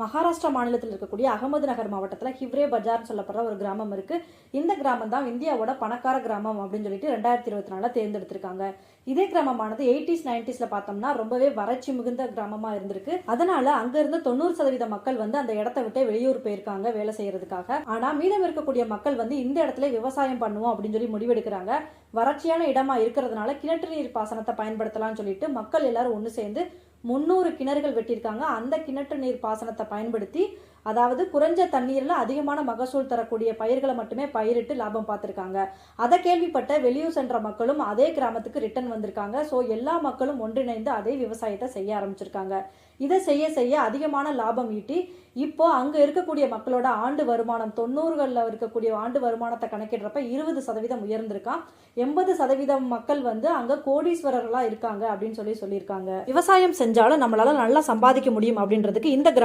மகாராஷ்டிரா மாநிலத்தில் இருக்கக்கூடிய அகமது நகர் மாவட்டத்தில் ஹிவ்ரே பஜார்னு சொல்லப்படுற ஒரு கிராமம் இருக்கு. இந்த கிராமம் தான் இந்தியாவோட பணக்கார கிராமம் அப்படின்னு சொல்லிட்டு ரெண்டாயிரத்தி இருபத்தி நாலில் தேர்ந்தெடுத்திருக்காங்க. இதே கிராமமானது எயிட்டிஸ் நைன்டிஸ்ல பார்த்தோம்னா ரொம்பவே வறட்சி மிகுந்த கிராமமா இருந்திருக்கு. அதனால அங்கிருந்து தொண்ணூறு சதவீத மக்கள் வந்து அந்த இடத்த விட்டு வெளியூர் போயிருக்காங்க வேலை செய்யறதுக்காக. ஆனா மீதம் இருக்கக்கூடிய மக்கள் வந்து இந்த இடத்துல விவசாயம் பண்ணுவோம் அப்படின்னு சொல்லி முடிவெடுக்கிறாங்க. வறட்சியான இடமா இருக்கிறதுனால கிணற்று நீர் பாசனத்தை பயன்படுத்தலாம்னு சொல்லிட்டு மக்கள் எல்லாரும் ஒன்று சேர்ந்து முந்நூறு கிணறுகள் வெட்டியிருக்காங்க. அந்த கிணற்று நீர் பாசனத்தை பயன்படுத்தி அதாவது குறைஞ்ச தண்ணீரில் அதிகமான மகசூல் தரக்கூடிய பயிர்களை மட்டுமே பயிரிட்டு லாபம் பார்த்துருக்காங்க. அதை கேள்விப்பட்ட வெளியூர் சென்ற மக்களும் அதே கிராமத்துக்கு ரிட்டர்ன் வந்திருக்காங்க. ஸோ எல்லா மக்களும் ஒன்றிணைந்து அதே விவசாயத்தை செய்ய ஆரம்பிச்சிருக்காங்க. இதை செய்ய செய்ய அதிகமான லாபம் ஈட்டி இப்போ அங்கே இருக்கக்கூடிய மக்களோட ஆண்டு வருமானம் தொண்ணூறுகளில் இருக்கக்கூடிய ஆண்டு வருமானத்தை கணக்கிடுறப்ப இருபது சதவீதம் உயர்ந்திருக்கான் எண்பது சதவீதம் மக்கள் வந்து அங்கே கோடீஸ்வரர்களாக இருக்காங்க அப்படின்னு சொல்லி சொல்லியிருக்காங்க. விவசாயம் செஞ்சாலும் நம்மளால நல்லா சம்பாதிக்க முடியும் அப்படின்றதுக்கு இந்த கிராம